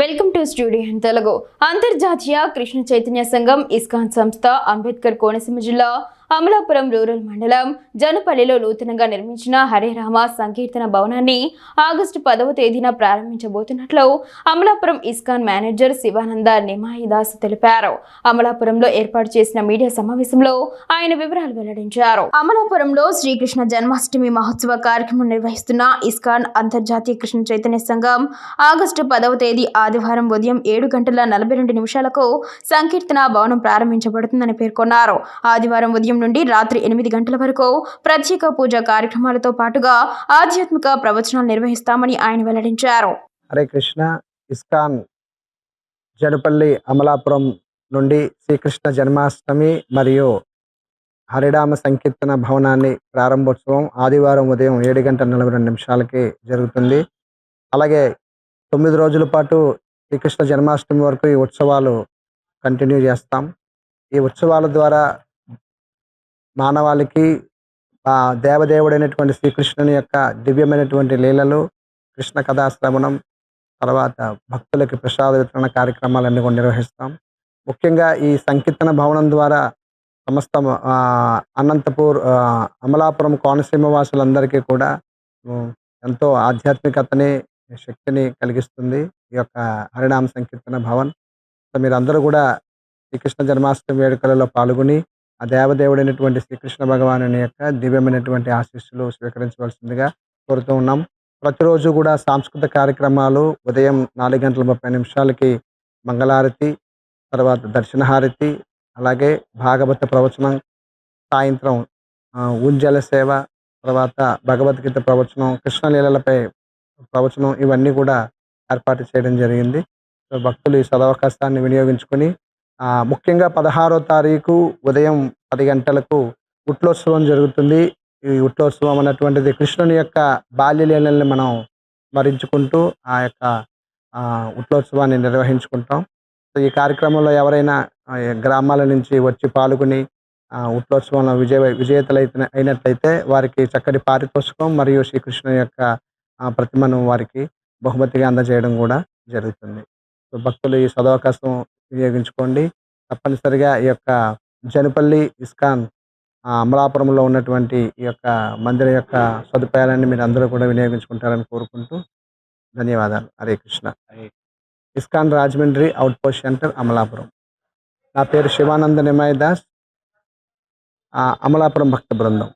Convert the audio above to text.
Welcome to studio Telugu. అంతర్జాతీయ కృష్ణ చైతన్య సంఘం ISKCON సంస్థ అంబేద్కర్ కోనసీమ జిల్లా అమలాపురం రూరల్ మండలం జనపల్లిలో నూతనంగా నిర్మించిన హరే రామ సంకీర్తన భవనాన్ని ఆగస్టు పదవ తేదీన ప్రారంభించబోతున్నట్లు అమలాపురం ఇస్కాన్ మేనేజర్ శివానంద నిమాయిదాస్ తెలిపారు. అమలాపురంలో ఏర్పాటు చేసిన మీడియా సమావేశంలో ఆయన వివరాలు వెల్లడించారు. అమలాపురంలో శ్రీకృష్ణ జన్మాష్టమి మహోత్సవ కార్యక్రమం నిర్వహిస్తున్న ఇస్కాన్ అంతర్జాతీయ కృష్ణ చైతన్య సంఘం ఆగస్టు పదవ తేదీ ఆదివారం ఉదయం ఏడు గంటల నలభై రెండు నిమిషాలకు సంకీర్తన భవనం ప్రారంభించబడుతుందని పేర్కొన్నారు. ఆదివారం ఉదయం నుండి రాత్రి ఎనిమిది గంటల వరకు ప్రత్యేక పూజ కార్యక్రమాలతో పాటుగా ఆధ్యాత్మిక ప్రవచనాలు నిర్వహిస్తామని ఆయన వెల్లడించారు. హరే కృష్ణ ఇస్కాన్ జడపల్లి అమలాపురం నుండి శ్రీకృష్ణ జన్మాష్టమి మరియు హరిడామ సంకీర్తన భవనాన్ని ప్రారంభోత్సవం ఆదివారం ఉదయం ఏడు గంటల నలభై రెండు నిమిషాలకి జరుగుతుంది. అలాగే తొమ్మిది రోజుల పాటు శ్రీకృష్ణ జన్మాష్టమి వరకు ఈ ఉత్సవాలు కంటిన్యూ చేస్తాం. ఈ ఉత్సవాల ద్వారా మానవాళికి ఆ దేవదేవుడైనటువంటి శ్రీకృష్ణుని యొక్క దివ్యమైనటువంటి లీలలు కృష్ణ కథాశ్రవణం తర్వాత భక్తులకి ప్రసాద వితరణ కార్యక్రమాలన్నీ కూడా నిర్వహిస్తాం. ముఖ్యంగా ఈ సంకీర్తన భవనం ద్వారా సమస్త అనంతపూర్ ఆ, అమలాపురం కోనసీమ వాసులందరికీ కూడా ఎంతో ఆధ్యాత్మికతని శక్తిని కలిగిస్తుంది ఈ యొక్క హరినామ సంకీర్తన భవన్. సో మీరందరూ కూడా శ్రీకృష్ణ జన్మాష్టమి వేడుకలలో పాల్గొని ఆ దేవదేవుడైనటువంటి శ్రీకృష్ణ భగవాను యొక్క దివ్యమైనటువంటి ఆశీస్సులు స్వీకరించవలసిందిగా కోరుతూ ఉన్నాం. ప్రతిరోజు కూడా సాంస్కృతిక కార్యక్రమాలు ఉదయం నాలుగు గంటల ముప్పై నిమిషాలకి మంగళారతి తర్వాత దర్శనహారతి అలాగే భాగవత ప్రవచనం సాయంత్రం ఆ, ఊంజల సేవ తర్వాత భగవద్గీత ప్రవచనం కృష్ణలీలలపై ప్రవచనం ఇవన్నీ కూడా ఏర్పాటు చేయడం జరిగింది. సో భక్తులు ఈ సదవకాశాన్ని వినియోగించుకొని ముఖ్యంగా పదహారో తారీఖు ఉదయం పది గంటలకు ఉట్లోత్సవం జరుగుతుంది. ఈ ఉట్లోత్సవం అన్నటువంటిది కృష్ణుని యొక్క బాల్యలీలల్ని మనం స్మరించుకుంటూ ఆ యొక్క ఆ, ఉట్లోత్సవాన్ని నిర్వహించుకుంటాం. సో ఈ కార్యక్రమంలో ఎవరైనా గ్రామాల నుంచి వచ్చి పాల్గొని ఆ, ఉట్లోత్సవంలో విజయ విజేతలైతే అయినట్లయితే వారికి చక్కటి పారితోషికం మరియు శ్రీకృష్ణుని యొక్క ప్రతిమను వారికి బహుమతిగా అందజేయడం కూడా జరుగుతుంది. భక్తులు ఈ సదవకాశం వినియోగించుకోండి తప్పనిసరిగా ఈ యొక్క జనపల్లి ఇస్కాన్ ఆ, అమలాపురంలో ఉన్నటువంటి ఈ యొక్క మందిరం యొక్క సదుపాయాలన్నీ మీరు అందరూ కూడా వినియోగించుకుంటారని కోరుకుంటూ ధన్యవాదాలు. Hare Krishna. ISKCON Rajahmundry out post centre Amalapuram. నా పేరు శివానంద నిమాయ్ దాస్ ఆ, అమలాపురం భక్త బృందం.